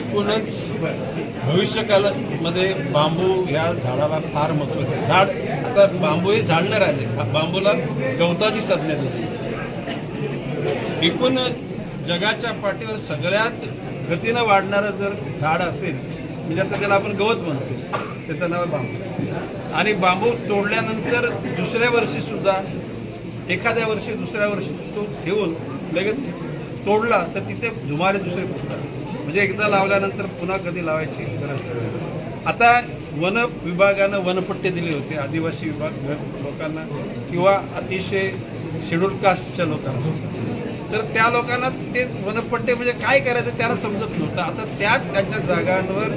एकूणच भविष्यकालामध्ये बांबू ह्या झाडाला फार महत्त्व आहे. झाड आता बांबू हे झाड नाही राहिले. बांबूला गवताची संज्ञा दिली एकूण जगाच्या पाठीवर सगळ्यात गतीनं वाढणारं जर झाड असेल म्हणजे आता त्याला आपण गवत म्हणतो त्याचं नाव बांबू. आणि बांबू तोडल्यानंतर दुसऱ्या वर्षी सुद्धा एखाद्या वर्षी दुसऱ्या वर्षी तो ठेवून लगेच तोडला तर तिथे धुमारे दुसरे फुटतात. म्हणजे एकदा लावल्यानंतर पुन्हा कधी लावायची गरज नाही. आता वन विभागानं वनपट्टे दिले होते आदिवासी विभाग लोकांना किंवा अतिशय शेड्यूल कास्टच्या लोकांना. तर त्या लोकांना ते वनपट्टे म्हणजे काय करायचं त्यांना समजत नव्हतं. आता त्या त्यांच्या जागांवर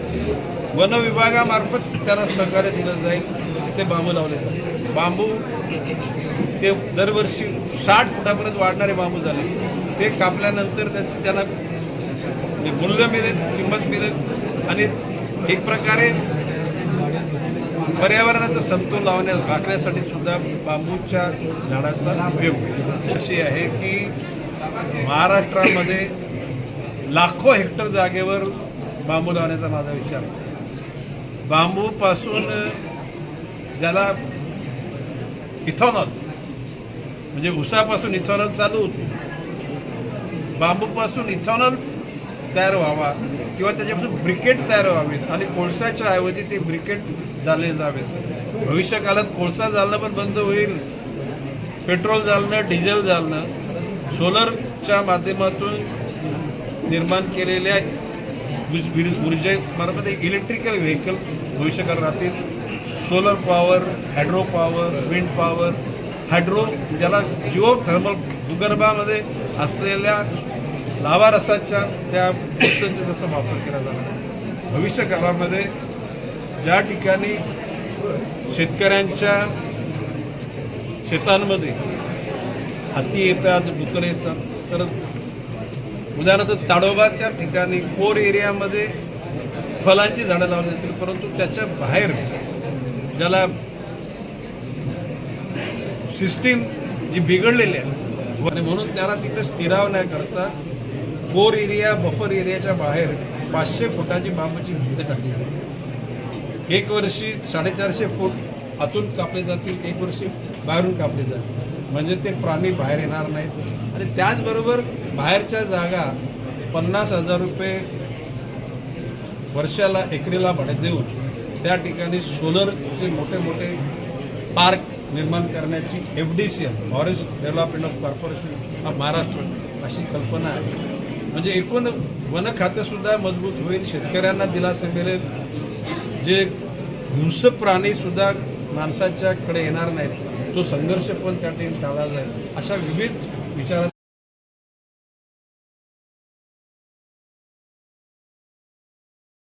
वन विभागामार्फत त्यांना सहकार्य दिलं जाईल ते बांबू लावले जातील. बांबू ते दरवर्षी साठ फुटापर्यंत वाढणारे बांबू झाले. ते कापल्यानंतर त्याची त्यांना मूल्य मिळेल किंमत मिळेल आणि एक प्रकारे पर्यावरणाचा समतोल लावण्या राखण्यासाठी सुद्धा बांबूच्या झाडाचा उपयोग अशी आहे की महाराष्ट्रामध्ये लाखो हेक्टर जागेवर बांबू लावण्याचा माझा विचार आहे. बांबूपासून ज्याला इथॉनॉल म्हणजे उसापासून इथॉनॉल चालू होते. बांबूपासून इथॉनॉल तयार व्हावा किंवा त्याच्यापासून ब्रिकेट तयार व्हावेत आणि कोळसाच्या ऐवजी ते ब्रिकेट झाले जावेत. भविष्यकाळात कोळसा जालणं पण बंद होईल. पेट्रोल जालणं डिझेल जालणं सोलरच्या माध्यमातून निर्माण केलेल्या ऊर्जेमार्फत एक इलेक्ट्रिकल व्हेकल भविष्यकाळ राहतील. Solar power hydro power wind power hydro ज्याला जिओ थर्मल भूगर्भामध्ये असलेल्या लावारसाच्या त्या पद्धतीचा जसा वापर केला जाणार भविष्यकाळामध्ये भविष्य काळामध्ये ज्या ठिकाणी शेतकऱ्यांच्या शेतांमध्ये हत्ती येतात डुकरं येतात तर उदाहरणार्थ ताडोबाच्या ठिकाणी कोर एरियामध्ये फलांची झाडं लावली जातील परंतु त्याच्या बाहेर ज्याला सिस्टीम जी बिघडलेली आहे आणि म्हणून त्याला तिथे स्थिरावण्याकरता कोर एरिया बफर एरियाच्या बाहेर पाचशे फुटाची बांबूची भिंत टाकली आहे. एक वर्षी साडेचारशे फूट आतून कापले जातील एक वर्षी बाहेरून कापले जातील. म्हणजे ते प्राणी बाहेर येणार नाहीत. आणि त्याचबरोबर बाहेरच्या जागा पन्नास हजार रुपये वर्षाला एकरीला भाडे देऊन त्या ठिकाणी सोलरचे मोठे मोठे पार्क निर्माण करण्याची एफ डी सी आहे. Forest development of corporation of Maharashtra अशी कल्पना आहे. म्हणजे एकूण वन खातेसुद्धा मजबूत होईल. शेतकऱ्यांना दिलासा मिळेल. जे हिंसक प्राणीसुद्धा माणसाच्याकडे येणार नाहीत तो संघर्ष पण त्या ठिकाणी टाळला जाईल. अशा विविध विचारात